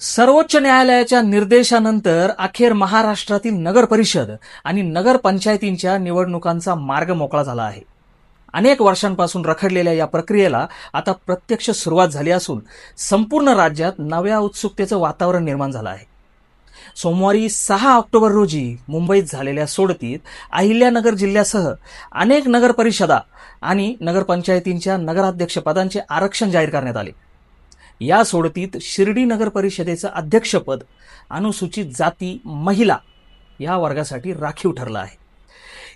सर्वोच्च न्यायालयाच्या निर्देशानंतर अखेर महाराष्ट्रातील नगर परिषद आणि नगर पंचायतींच्या निवडणुकांचा मार्ग मोकळा झाला आहे. अनेक वर्षांपासून रखडलेल्या या प्रक्रियेला आता प्रत्यक्ष सुरुवात झाली असून संपूर्ण राज्यात नव्या उत्सुकतेचं वातावरण निर्माण झालं आहे. सोमवारी सहा ऑक्टोबर रोजी मुंबईत झालेल्या सोडतीत अहिल्यानगर जिल्ह्यासह अनेक नगर परिषदा आणि नगरपंचायतींच्या नगराध्यक्षपदांचे आरक्षण जाहीर करण्यात आले. या सोडतीत शिर्डी नगर परिषदेचं अध्यक्षपद अनुसूचित जाती महिला या वर्गासाठी राखीव ठरलं आहे.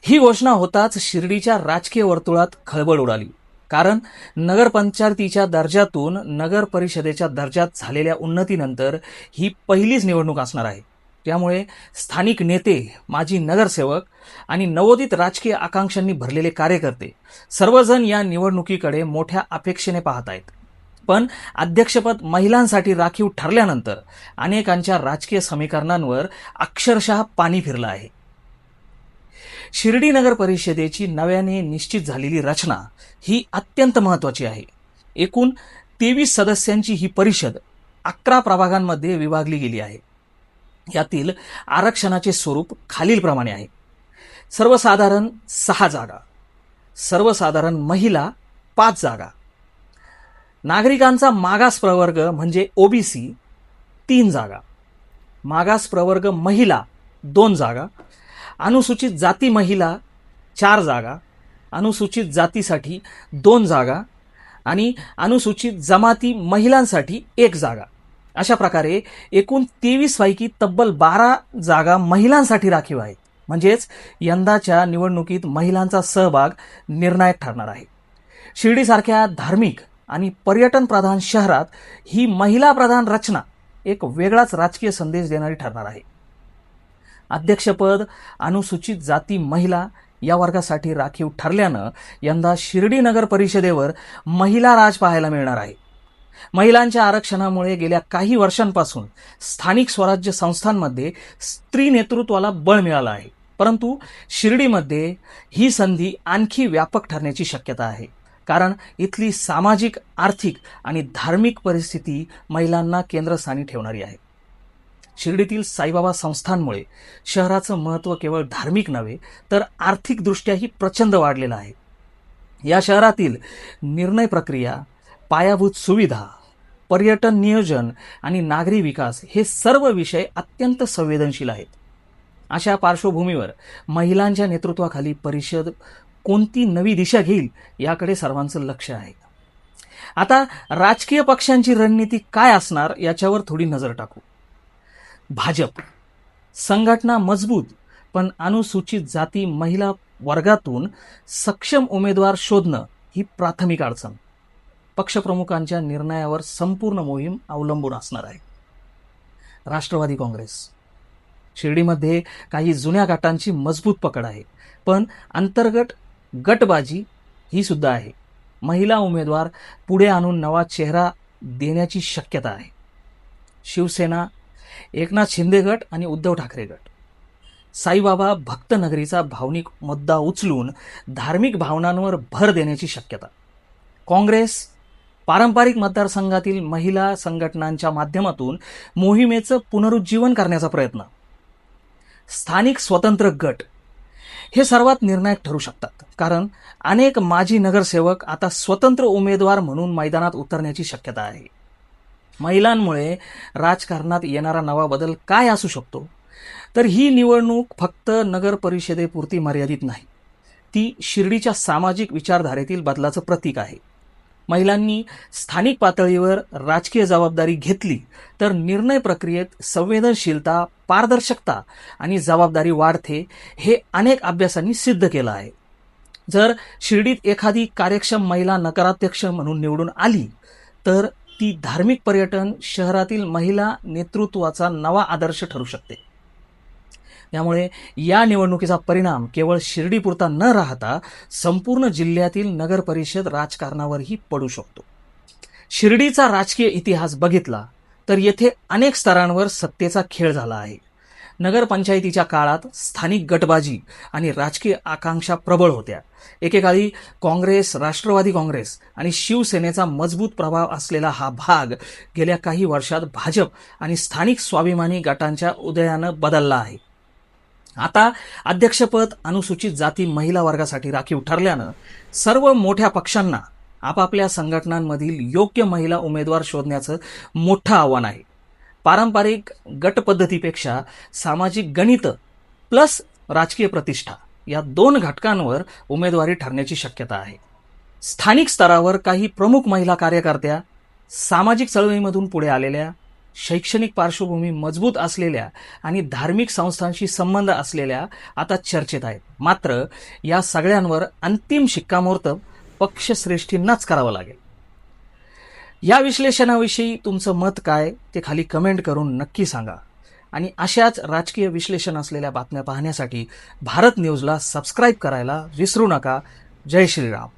ही घोषणा होताच शिर्डीच्या राजकीय वर्तुळात खळबळ उडाली. कारण नगरपंचायतीच्या दर्जातून नगर परिषदेच्या दर्जात झालेल्या उन्नतीनंतर ही पहिलीच निवडणूक असणार आहे. त्यामुळे स्थानिक नेते माजी नगरसेवक आणि नवोदित राजकीय आकांक्षांनी भरलेले कार्यकर्ते सर्वजण या निवडणुकीकडे मोठ्या अपेक्षेने पाहत आहेत. पण अध्यक्षपद महिलांसाठी राखीव ठरल्यानंतर अनेकांच्या राजकीय समीकरणांवर अक्षरशः पाणी फिरलं आहे. शिर्डी नगर परिषदेची नव्याने निश्चित झालेली रचना ही अत्यंत महत्वाची आहे. एकूण तेवीस सदस्यांची ही परिषद अकरा प्रभागांमध्ये विभागली गेली आहे. यातील आरक्षणाचे स्वरूप खालीलप्रमाणे आहे. सर्वसाधारण सहा जागा सर्वसाधारण महिला पाच जागा नागरिकांचा मागास प्रवर्ग म्हणजे ओबीसी तीन जागा. मागास प्रवर्ग महिला दोन जागा. अनुसूचित जाती महिला चार जागा. अनुसूचित जातीसाठी दोन जागा आणि अनुसूचित जमाती महिलांसाठी एक जागा. अशा प्रकारे एकूण तेवीस पैकी तब्बल बारा जागा महिलांसाठी राखीव आहेत. म्हणजेच यंदाच्या निवडणुकीत महिलांचा सहभाग निर्णायक ठरणार आहे. शिर्डीसारख्या धार्मिक आणि पर्यटन प्रधान शहरात ही महिला प्रधान रचना एक वेगळाच राजकीय संदेश देणारी ठरणार आहे. अध्यक्षपद अनुसूचित जाती महिला या वर्गासाठी राखीव ठरल्यानं यंदा शिर्डी नगर परिषदेवर महिला राज पाहायला मिळणार आहे. महिलांच्या आरक्षणामुळे गेल्या काही वर्षांपासून स्थानिक स्वराज्य संस्थांमध्ये स्त्री नेतृत्वाला बळ मिळालं आहे. परंतु शिर्डीमध्ये ही संधी आणखी व्यापक ठरण्याची शक्यता आहे. कारण इथली सामाजिक आर्थिक आणि धार्मिक परिस्थिती महिलांना केंद्रस्थानी ठेवणारी आहे. शिर्डीतील साईबाबा संस्थांमुळे शहराचं महत्त्व केवळ धार्मिक नव्हे तर आर्थिकदृष्ट्याही प्रचंड वाढलेलं आहे. या शहरातील निर्णय प्रक्रिया पायाभूत सुविधा पर्यटन नियोजन आणि नागरी विकास हे सर्व विषय अत्यंत संवेदनशील आहेत. अशा पार्श्वभूमीवर महिलांच्या नेतृत्वाखाली परिषद कोणती नवी दिशा घेईल याकडे सर्वांचं लक्ष आहे. आता राजकीय पक्षांची रणनीती काय असणार याच्यावर थोडी नजर टाकू. भाजप संघटना मजबूत पण अनुसूचित जाती महिला वर्गातून सक्षम उमेदवार शोधणं ही प्राथमिक अडचण. पक्षप्रमुखांच्या निर्णयावर संपूर्ण मोहीम अवलंबून असणार आहे. राष्ट्रवादी काँग्रेस. शिर्डीमध्ये काही जुन्या गटांची मजबूत पकड आहे पण अंतर्गत गटबाजी ही सुद्धा आहे. महिला उमेदवार पुढे आणून नवा चेहरा देण्याची शक्यता आहे. शिवसेना एकनाथ शिंदे गट आणि उद्धव ठाकरे गट. साईबाबा भक्तनगरीचा भावनिक मुद्दा उचलून धार्मिक भावनांवर भर देण्याची शक्यता. काँग्रेस पारंपरिक मतदारसंघातील महिला संघटनांच्या माध्यमातून मोहिमेचं पुनरुज्जीवन करण्याचा प्रयत्न. स्थानिक स्वतंत्र गट हे सर्वात निर्णायक ठरू शकतात. कारण अनेक माजी नगरसेवक आता स्वतंत्र उमेदवार म्हणून मैदानात उतरण्याची शक्यता आहे. महिलांमुळे राजकारणात येणारा नवा बदल काय असू शकतो? तर ही निवडणूक फक्त नगर परिषदेपुरती मर्यादित नाही. ती शिर्डीच्या सामाजिक विचारधारेतील बदलाचं प्रतीक आहे. महिलांनी स्थानिक पातळीवर राजकीय जबाबदारी घेतली तर निर्णय प्रक्रियेत संवेदनशीलता पारदर्शकता आणि जबाबदारी वाढते हे अनेक अभ्यासांनी सिद्ध केलं आहे. जर शिर्डीत एखादी कार्यक्षम महिला नकाराध्यक्ष म्हणून निवडून आली तर ती धार्मिक पर्यटन शहरातील महिला नेतृत्वाचा नवा आदर्श ठरू शकते. त्यामुळे या निवडणुकीचा परिणाम केवळ शिर्डीपुरता न राहता संपूर्ण जिल्ह्यातील नगरपरिषद राजकारणावरही पडू शकतो. शिर्डीचा राजकीय इतिहास बघितला तर येथे अनेक स्तरांवर सत्तेचा खेळ झाला आहे. नगरपंचायतीच्या काळात स्थानिक गटबाजी आणि राजकीय आकांक्षा प्रबळ होत्या. एकेकाळी काँग्रेस राष्ट्रवादी काँग्रेस आणि शिवसेनेचा मजबूत प्रभाव असलेला हा भाग गेल्या काही वर्षात भाजप आणि स्थानिक स्वाभिमानी गटांच्या उदयानं बदलला आहे. आता अध्यक्षपद अनुसूचित जाती महिला वर्गासाठी राखीव ठरल्यानं सर्व मोठ्या पक्षांना आपापल्या संघटनांमधील योग्य महिला उमेदवार शोधण्याचं मोठं आव्हान आहे. पारंपरिक गट पद्धतीपेक्षा सामाजिक गणित प्लस राजकीय प्रतिष्ठा या दोन घटकांवर उमेदवारी ठरण्याची शक्यता आहे. स्थानिक स्तरावर काही प्रमुख महिला कार्यकर्त्या सामाजिक चळवळीमधून पुढे आलेल्या शैक्षणिक पार्श्वभूमी मजबूत असलेल्या आणि धार्मिक संस्थांशी संबंध असलेल्या आता चर्चेत आहेत. मात्र या सगळ्यांवर अंतिम शिक्कामोर्तब पक्षश्रेष्ठींनाच करावं लागेल. या विश्लेषणाविषयी तुमचं मत काय ते खाली कमेंट करून नक्की सांगा. आणि अशाच राजकीय विश्लेषण असलेल्या बातम्या पाहण्यासाठी भारत न्यूजला सबस्क्राईब करायला विसरू नका. जय श्रीराम.